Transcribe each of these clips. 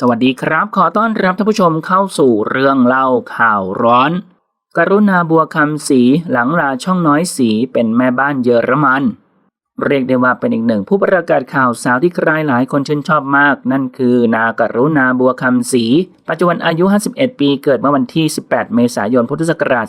สวัสดีครับ ขอต้อนรับท่านผู้ชมเข้าสู่เรื่องเล่าข่าวร้อน กรุณาบัวคำศรีหลังลาช่องน้อยสีเป็นแม่บ้านเยอรมัน เรียกได้ว่าเป็นอีกหนึ่งผู้ประกาศข่าวสาวที่ใครหลายคนชื่นชอบมาก นั่นคือนากรุณาบัวคำศรีปัจจุบันอายุ 51 ปีเกิดเมื่อวันที่ 18 เมษายนพุทธศักราช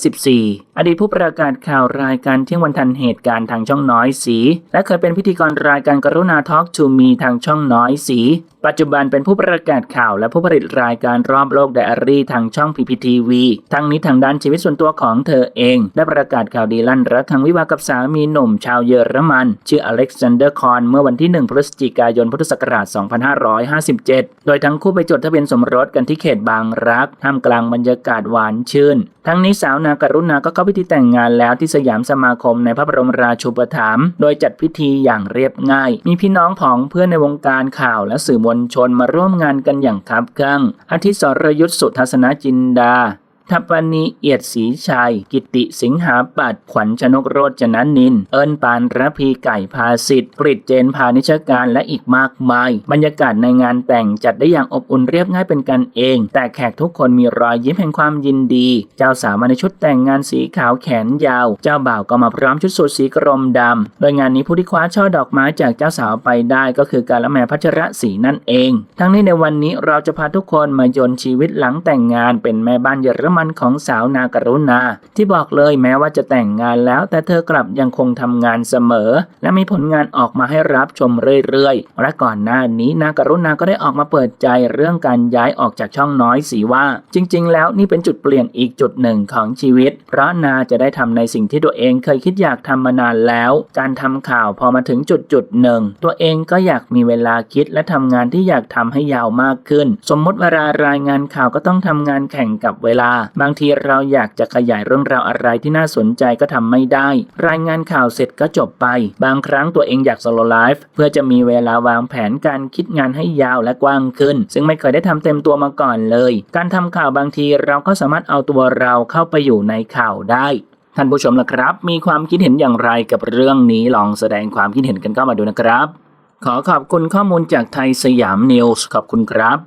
2514 อดีตผู้ประกาศข่าวรายการเที่ยงวันทันเหตุการณ์ทางช่องน้อยสี และเคยเป็นพิธีกรรายการกรุณาทอล์กทูมีทางช่องน้อยสี ปัจจุบันเป็นผู้ประกาศข่าวและผู้ผลิตรายการรอบโลกไดอารี่ทางช่อง PPTV ทั้งนี้ทางด้านชีวิตส่วนตัวของเธอเอง ได้ประกาศข่าวดีลั่นรักครั้งวิวาห์กับสามีหนุ่มชาวเยอรมัน ชื่ออเล็กซานเดอร์คอน เมื่อวันที่ 1 พฤศจิกายนพุทธศักราช 2557 โดยทั้งคู่ไปจดทะเบียนสมรสกันที่เขตบางรักท่ามกลางบรรยากาศหวานชื่น ทั้งนี้สาวนาการุณาก็เข้าพิธีแต่งงานแล้วที่สยามสมาคมในพระบรมราชูปถัมภ์โดยจัดพิธีอย่างเรียบง่าย มีพี่น้องผองเพื่อนในวงการข่าวและสื่อมวลชนมาร่วมงานกันอย่างคับคั่งอาทิสรยุทธสุทัศนจินดา ทัปปณีเอียดศรีชัย กิติสิงหาปัดขวัญชนกโรจนนิน เอิญปานระพีไก่พาสิทธิ์กริดเจนพานิชการและอีกมากมาย บรรยากาศในงานแต่งจัดได้อย่างอบอุ่นเรียบง่ายเป็นกันเอง แต่แขกทุกคนมีรอยยิ้มแห่งความยินดี เจ้าสาวมาในชุดแต่งงานสีขาวแขนยาว เจ้าบ่าวก็มาพร้อมชุดสูทสีกรมดำโดยงานนี้ผู้ที่คว้าช่อดอกไม้จากเจ้าสาวไปได้ก็คือการละแมพัชระศรีนั่นเอง ทั้งนี้ในวันนี้เราจะพาทุกคนมายนชีวิตหลังแต่งงานเป็นแม่บ้านเยอรมันของสาวนากรุณา ที่บอกเลยแม้ว่าจะแต่งงานแล้ว แต่เธอกลับยังคงทำงานเสมอ และมีผลงานออกมาให้รับชมเรื่อยๆ และก่อนหน้านี้นากรุณาก็ได้ออกมาเปิดใจเรื่องการย้ายออกจากช่องน้อยสีว่า จริง ๆ แล้วนี่เป็นจุดเปลี่ยนอีกจุดหนึ่งของชีวิต เพราะนาจะได้ทำในสิ่งที่ตัวเองเคยคิดอยากทำมานานแล้ว การทำข่าวพอมาถึงจุดจุดหนึ่งตัวเองก็อยากมีเวลาคิดและทำงานที่อยากทำให้ยาวมากขึ้น สมมติเวลารายงานข่าวก็ต้องทำงานแข่งกับเวลาบางทีเราอยากจะขยายเรื่องราวอะไรที่น่าสนใจก็ทำไม่ได้ รายงานข่าวเสร็จก็จบไป บางครั้งตัวเองอยากโซโลไลฟ์เพื่อจะมีเวลาวางแผนการคิดงานให้ยาวและกว้างขึ้น ซึ่งไม่เคยได้ทำเต็มตัวมาก่อนเลย การทำข่าวบางทีเราก็สามารถเอาตัวเราเข้าไปอยู่ในข่าวได้ท่านผู้ชมล่ะครับ มีความคิดเห็นอย่างไรกับเรื่องนี้ลองแสดงความคิดเห็นกันเข้ามาดูนะครับ ขอขอบคุณข้อมูลจากไทยสยามนิวส์ขอบคุณครับ